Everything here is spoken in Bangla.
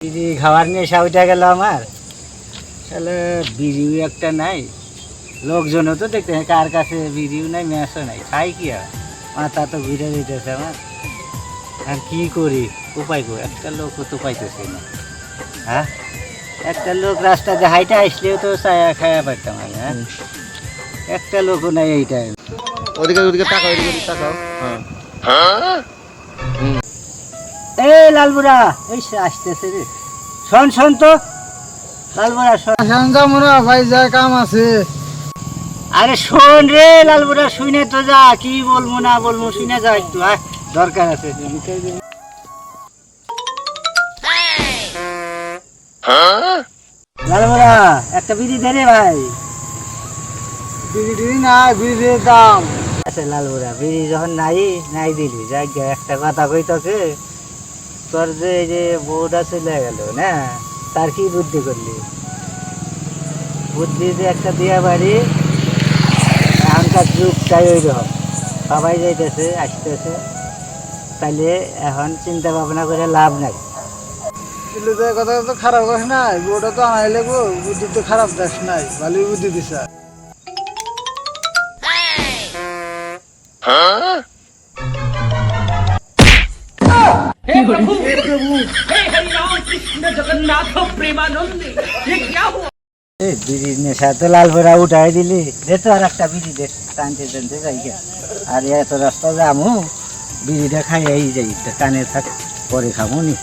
বিড়ি খাওয়ার নেশা উঠে গেল আমার। তাহলে বিড়িও একটা নাই। লোকজনও তো দেখতে হয়, কার কাছে বিড়িও নাই ম্যাচও নাই খাই কি আর? মাথা তো ঘুরে দিতেছে আমার। আর কি করি? উপায় করি একটা লোকও তো পাইতেছে না। হ্যাঁ? একটা লোক রাস্তাতে হাইটে আসলেও তো ছায়া খায়া পারতাম আমি হ্যাঁ? একটা লোকও নাই এইটা ওদিকে ওদিকে তাকাও ওদিকে তাকাও। হ্যাঁ এই লালবুড়া এই আসতেছে রে। শোন শোন তো। লালবুড়া শোন। সঞ্জা মোরা ভাই যা কাম আছে। আরে শোন রে লালবুড়া শুনে তো যা। কি বলব না বলব শুনে যা একটু আয় দরকার আছে লালবুড়া একটা বিড়ি দে রে ভাই। বিড়ি বিড়ির দাম। আচ্ছা লালবুড়া বিড়ি যখন নাই নাই দিলি যাই একটা কথা কই তোকে তোর যে এই যে বউটা চলে গেল না? তার কি বুদ্ধি করলি? বুদ্ধি যে একটা দিয়া বাড়ি এখনকার যুগটাই ওই রকম সবাই যাইতেছে আসতেছে। তাইলে এখন চিন্তা ভাবনা করে লাভ নাই। কথা তো খারাপ কথা নাই বউটা তো আনাইলে গো বুদ্ধি তো খারাপ দেখ নাই ভালোই বুদ্ধি দিছে। এই বিড়ির নেশা তো লাল ভরা উঠাই দিলি। দে তো আর একটা বিড়ি দে টানতে টানতে যাই গে। আর এত রাস্তা যামু বিড়িটা খাইয়াই যাই কানে থাক পরে খাব নি।